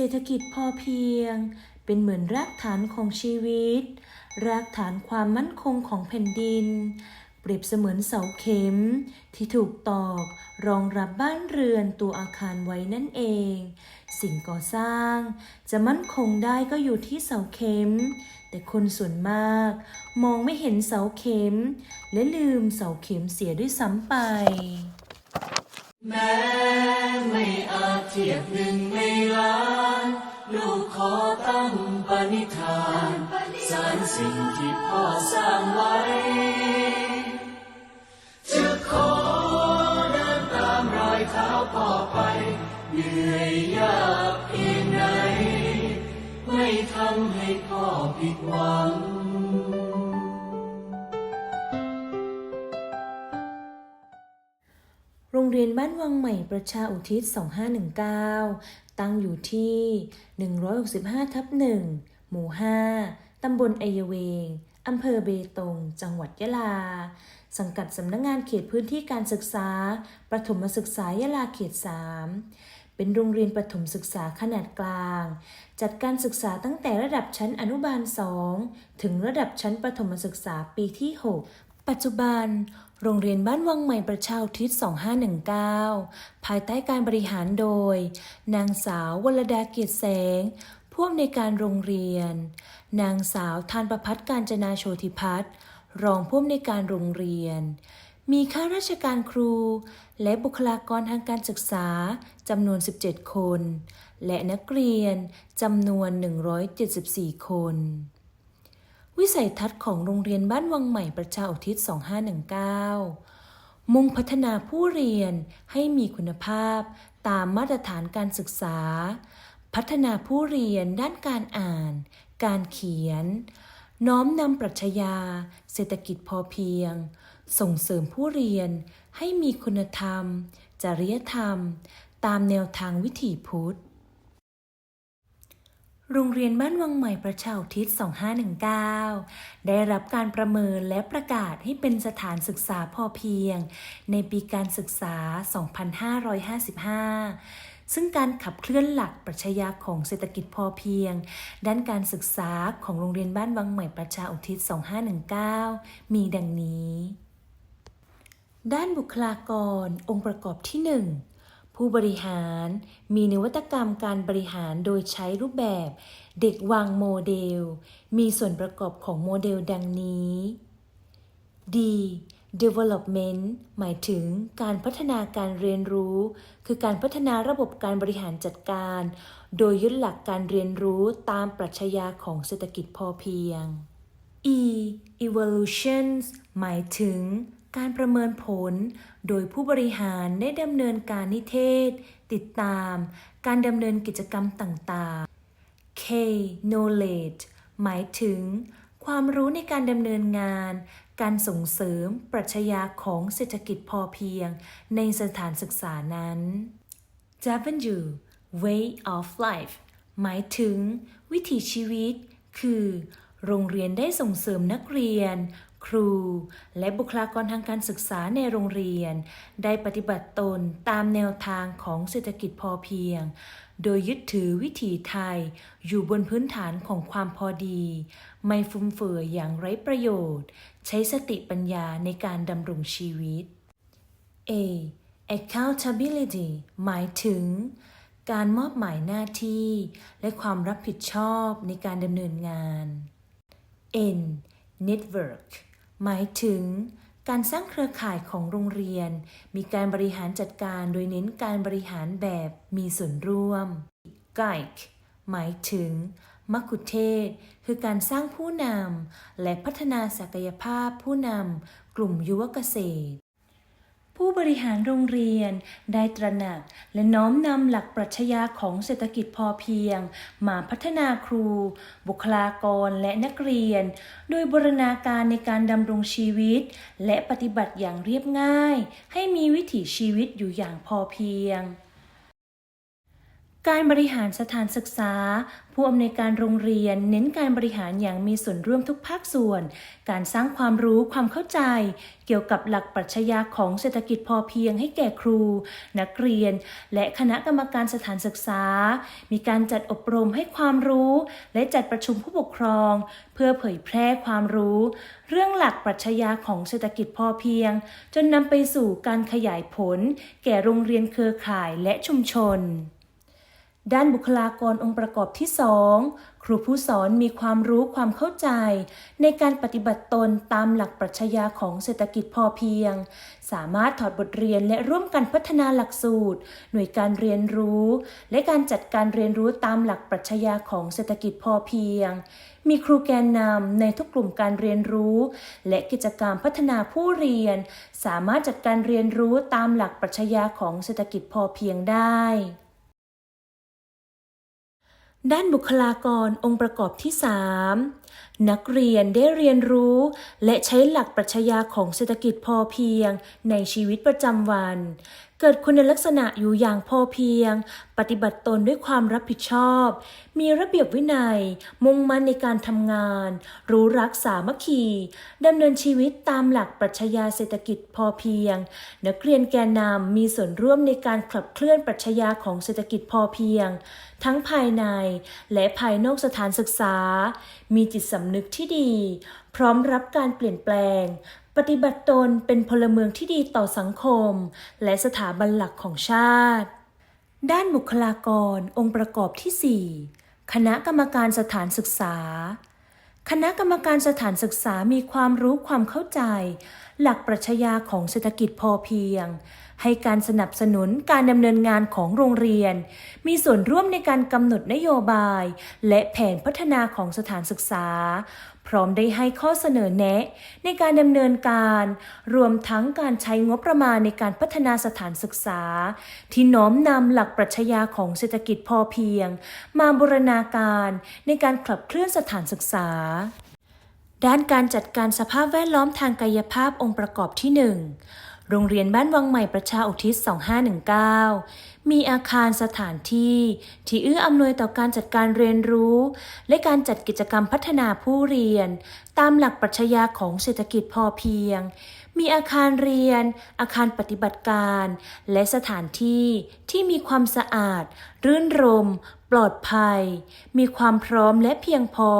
ศรษฐกิจพอเพียง เป็นเหมือนรากฐานของชีวิต รากฐานความมั่นคงของแผ่นดิน เปรียบเสมือนเสาเข็ม ที่ถูกตอกรองรับบ้านเรือนตัวอาคารไว้นั่นเอง สิ่งก่อสร้าง จะมั่นคงได้ก็อยู่ที่เสาเข็ม แต่คนส่วนมาก มองไม่เห็นเสาเข็ม และลืมเสาเข็มเสียด้วยซ้ำไป แม้ไม่อาจเทียบหนึ่งในล้าน ลูกขอตั้งปณิธานสารสิ่งที่พ่อสร้างไว้ จะขอเดินตามรอยเท้าพ่อไป เหนื่อยยากเพียงไหน ไม่ทำให้พ่อผิดหวัง รียนบ้านวังใหม่ประชาอุทิศ 2519 ตั้งอยู่ที่ 165 ทับ 1 หมู่ 5 ตำบลไอยเวง อำเภอเบตง จังหวัดยะลา สังกัดสำนักงงานเขตพื้นที่การศึกษา ประถมศึกษายะลาเขต 3 เป็นโรงเรียนประถมศึกษาขนาดกลาง จัดการศึกษาตั้งแต่ระดับชั้นอนุบาล 2 ถึงระดับชั้นประถมศึกษาปีที่ 6 ปัจจุบัน โรงเรียนบ้านวังใหม่ประชาทิศ 2519 ภายใต้การบริหารโดย นางสาววรดาเกียรติแสง ผู้อำนวยการโรงเรียน นางสาวทานประพัฒน์การจนาโชติพัฒน์รองผู้อำนวยการโรงเรียน มีข้าราชการครู และบุคลากรทางการศึกษาจำนวน 17 คน และนักเรียนจำนวน 174 คน วิสัยทัศน์ของโรงเรียนบ้านวังใหม่ประชาอุทิศ 2519 มุ่งพัฒนาผู้เรียนให้มีคุณภาพตามมาตรฐานการศึกษา พัฒนาผู้เรียนด้านการอ่าน การเขียน น้อมนำปรัชญาเศรษฐกิจพอเพียง ส่งเสริมผู้เรียนให้มีคุณธรรม จริยธรรม ตามแนวทางวิถีพุทธ โรงเรียนบ้านวังใหม่ประชาอุทิศ 2519 ได้รับการประเมินและประกาศให้เป็นสถานศึกษาพอเพียง ในปีการศึกษา 2555 ซึ่งการขับเคลื่อนหลักปรัชญาของเศรษฐกิจพอเพียง ด้านการศึกษาของโรงเรียนบ้านวังใหม่ประชาอุทิศ 2519 มีดังนี้ ด้านบุคลากรองค์ประกอบที่ 1 ผู้บริหารมีนวัตกรรมการบริหารโดยใช้รูปแบบ เด็กวางโมเดล มีส่วนประกอบของโมเดลดังนี้ D development หมายถึงการพัฒนาการเรียนรู้ คือการพัฒนาระบบการบริหารจัดการ โดยยึดหลักการเรียนรู้ตามปรัชญาของเศรษฐกิจพอเพียง E evaluations หมายถึง การประเมินผล โดยผู้บริหารได้ดำเนินการนิเทศ ติดตาม การดำเนินกิจกรรมต่างๆ K knowledge หมายถึง ความรู้ในการดำเนินงาน การส่งเสริม ปรัชญาของเศรษฐกิจพอเพียง ในสถานศึกษานั้น W way of life หมายถึง วิถีชีวิต คือ โรงเรียนได้ส่งเสริมนักเรียน ครู และบุคลากรทางการศึกษาในโรงเรียน ได้ปฏิบัติตนตามแนวทางของเศรษฐกิจพอเพียง โดยยึดถือวิถีไทยอยู่บนพื้นฐานของความพอดี ไม่ฟุ่มเฟือยอย่างไร้ประโยชน์ ใช้สติปัญญาในการดำรงชีวิต A accountability หมายถึง การมอบหมายหน้าที่ และความรับผิดชอบในการดำเนินงาน N network หมายถึงการสร้างเครือข่ายของโรงเรียน มีการบริหารจัดการโดยเน้นการบริหารแบบมีส่วนร่วม Guide หมายถึงมักคุเทศคือการสร้างผู้นำและพัฒนาศักยภาพผู้นำกลุ่มยุวเกษตร ผู้บริหารโรงเรียนได้ตระหนักและน้อมนำหลักปรัชญาของเศรษฐกิจพอเพียง มาพัฒนาครู บุคลากรและนักเรียน โดยบรณาการในการดำรงชีวิต และปฏิบัติอย่างเรียบง่าย ให้มีวิถีชีวิตอยู่อย่างพอเพียง การบริหารสถานศึกษา ผู้อำนวยการโรงเรียน เน้นการบริหารอย่างมีส่วนร่วมทุกภาคส่วน การสร้างความรู้ความเข้าใจ เกี่ยวกับหลักปรัชญาของเศรษฐกิจพอเพียงให้แก่ครู นักเรียน และคณะกรรมการสถานศึกษา มีการจัดอบรมให้ความรู้ และจัดประชุมผู้ปกครอง เพื่อเผยแพร่ความรู้ เรื่องหลักปรัชญาของเศรษฐกิจพอเพียง จนนำไปสู่การขยายผล แก่โรงเรียนเครือข่ายและชุมชน ด้านบุคลากรองค์ประกอบที่ 2 ครูผู้สอนมีความรู้ความเข้าใจ ในการปฏิบัติตนตามหลักปรัชญาของเศรษฐกิจพอเพียง สามารถถอดบทเรียนและร่วมกันพัฒนาหลักสูตร หน่วยการเรียนรู้ และการจัดการเรียนรู้ตามหลักปรัชญาของเศรษฐกิจพอเพียง มีครูแกนนำในทุกกลุ่มการเรียนรู้ และกิจกรรมพัฒนาผู้เรียน สามารถจัดการเรียนรู้ตามหลักปรัชญาของเศรษฐกิจพอเพียงได้ ด้านบุคลากรองค์ประกอบที่ 3 นักเรียนได้เรียนรู้ และใช้หลักปรัชญาของเศรษฐกิจพอเพียง ในชีวิตประจำวัน เกิดคุณลักษณะอยู่อย่างพอเพียง ปฏิบัติตนด้วยความรับผิดชอบ มีระเบียบวินัย มุ่งมั่นในการทำงาน รู้รักสามัคคีดำเนินชีวิตตามหลักปรัชญาเศรษฐกิจพอเพียง นักเรียนแกนนำมีส่วนร่วมในการขับเคลื่อนปรัชญาของเศรษฐกิจพอเพียง ทั้งภายในและภายนอกสถานศึกษา มีจิตสำนึกที่ดี พร้อมรับการเปลี่ยนแปลง ปฏิบัติตนเป็นพลเมืองที่ดีต่อสังคม และสถาบันหลักของชาติ ด้านบุคลากรองค์ประกอบที่ 4 คณะกรรมการสถานศึกษา คณะกรรมการสถานศึกษามีความรู้ความเข้าใจ หลักปรัชญาของเศรษฐกิจพอเพียง ให้การสนับสนุนการดำเนินงานของโรงเรียน มีส่วนร่วมในการกำหนดนโยบาย และแผนพัฒนาของสถานศึกษา พร้อมได้ให้ข้อเสนอแนะ ในการดำเนินการ รวมทั้งการใช้งบประมาณในการพัฒนาสถานศึกษา ที่น้อมนำหลักปรัชญาของเศรษฐกิจพอเพียง มาบูรณาการในการขับเคลื่อนสถานศึกษา ด้านการจัดการสภาพแวดล้อมทางกายภาพองค์ประกอบที่ 1 โรงเรียนบ้านวังใหม่ประชาอุทิศ 2519 มีอาคารสถานที่ ที่เอื้ออำนวยต่อการจัดการเรียนรู้ และการจัดกิจกรรมพัฒนาผู้เรียน ตามหลักปรัชญาของเศรษฐกิจพอเพียง มีอาคารเรียน อาคารปฏิบัติการ และสถานที่ที่มีความสะอาด รื่นรม ปลอดภัย มีความพร้อมและเพียงพอ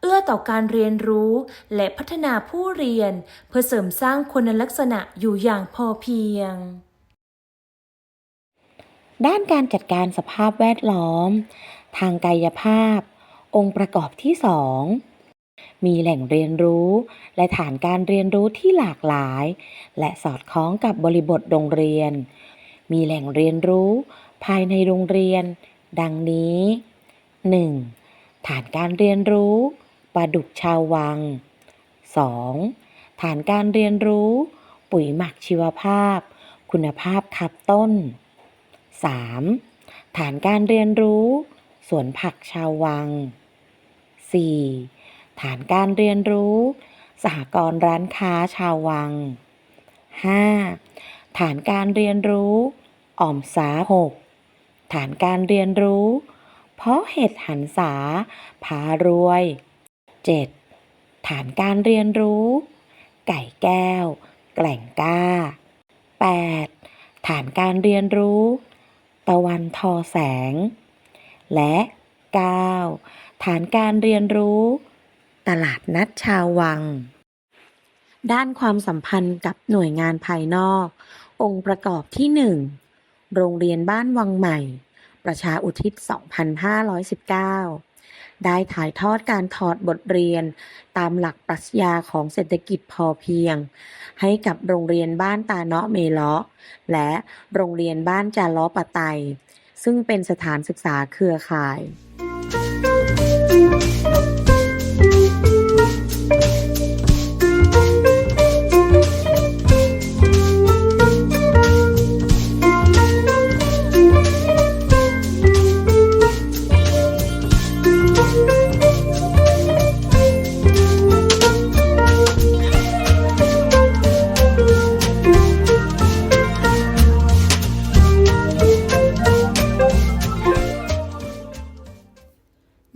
เอื้อต่อการเรียนรู้และพัฒนาผู้เรียน เพื่อเสริมสร้างคุณลักษณะอยู่อย่างพอเพียง ด้านการจัดการสภาพแวดล้อม ทางกายภาพ องค์ประกอบที่2มีแหล่งเรียนรู้และฐานการเรียนรู้ที่หลากหลาย และสอดคล้องกับบริบทโรงเรียน มีแหล่งเรียนรู้ ภายในโรงเรียน ดังนี้ 1. ฐานการเรียนรู้ปลาดุกชาววัง 2. ฐานการเรียนรู้ ปุ๋ยหมักชีวภาพ คุณภาพคับต้น 3. ฐานการเรียนรู้ สวนผักชาววัง 4. ฐานการเรียนรู้ สหกรณ์ร้านค้าชาววัง 5. ฐานการเรียนรู้อ่อมสาหก ฐานการเรียนรู้ เพราะเห็ดหันษาพารวย 7. ฐานการเรียนรู้ ไก่แก้ว แกล่งกล้า 8. ฐานการเรียนรู้ ตะวันทอแสง และ 9. ฐานการเรียนรู้ ตลาดนัดชาววัง ด้านความสัมพันธ์กับหน่วยงานภายนอก องค์ประกอบที่ 1 โรงเรียนบ้านวังใหม่ ประชาอุทิศ 2519 ได้ถ่ายทอดการถอดบทเรียน ตามหลักปรัชญาของเศรษฐกิจพอเพียง ให้กับโรงเรียนบ้านตาเนาะเมเลาะ และโรงเรียนบ้านจาล้อปะไต ซึ่งเป็นสถานศึกษาเครือข่าย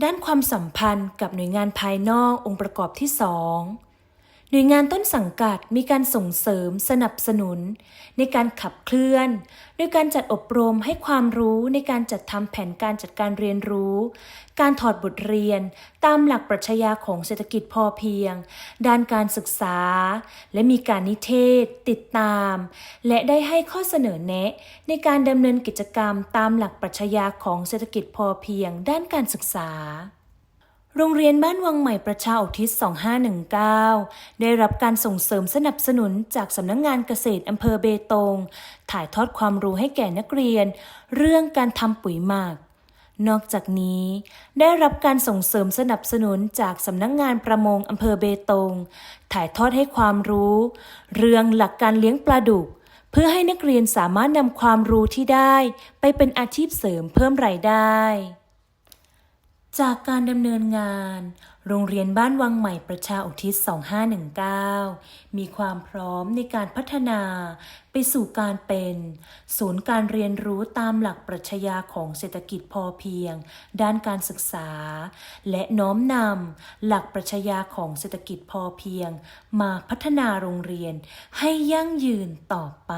ด้านความสัมพันธ์กับหน่วยงานภายนอกองค์ประกอบที่ 2 หน่วยงานต้นสังกัดมีการส่งเสริมสนับสนุน ในการขับเคลื่อนโดยการจัดอบรมให้ความรู้ในการจัดทำแผนการจัดการเรียนรู้ การถอดบทเรียน ตามหลักปรัชญาของเศรษฐกิจพอเพียง ด้านการศึกษา และมีการนิเทศ ติดตาม และได้ให้ข้อเสนอแนะ ในการดำเนินกิจกรรมตามหลักปรัชญาของเศรษฐกิจพอเพียง ด้านการศึกษา โรงเรียนบ้านวังใหม่ประชาอุทิศ 2519 ได้รับการส่งเสริมสนับสนุนจากสำนักงงานเกษตรอำเภอเบตง ถ่ายทอดความรู้ให้แก่นักเรียน เรื่องการทำปุ๋ยหมัก นอกจากนี้ ได้รับการส่งเสริมสนับสนุนจากสำนักงงานประมงอำเภอเบตง ถ่ายทอดให้ความรู้ เรื่องหลักการเลี้ยงปลาดุก เพื่อให้นักเรียนสามารถนำความรู้ที่ได้ ไปเป็นอาชีพเสริมเพิ่มรายได้ จากการดำเนินงาน โรงเรียนบ้านวังใหม่ประชาอุทิศ 2519 มีความพร้อมในการพัฒนาไปสู่การเป็น ศูนย์การเรียนรู้ตามหลักปรัชญาของเศรษฐกิจพอเพียง ด้านการศึกษา และน้อมนำหลักปรัชญาของเศรษฐกิจพอเพียง มาพัฒนาโรงเรียนให้ยั่งยืนต่อไป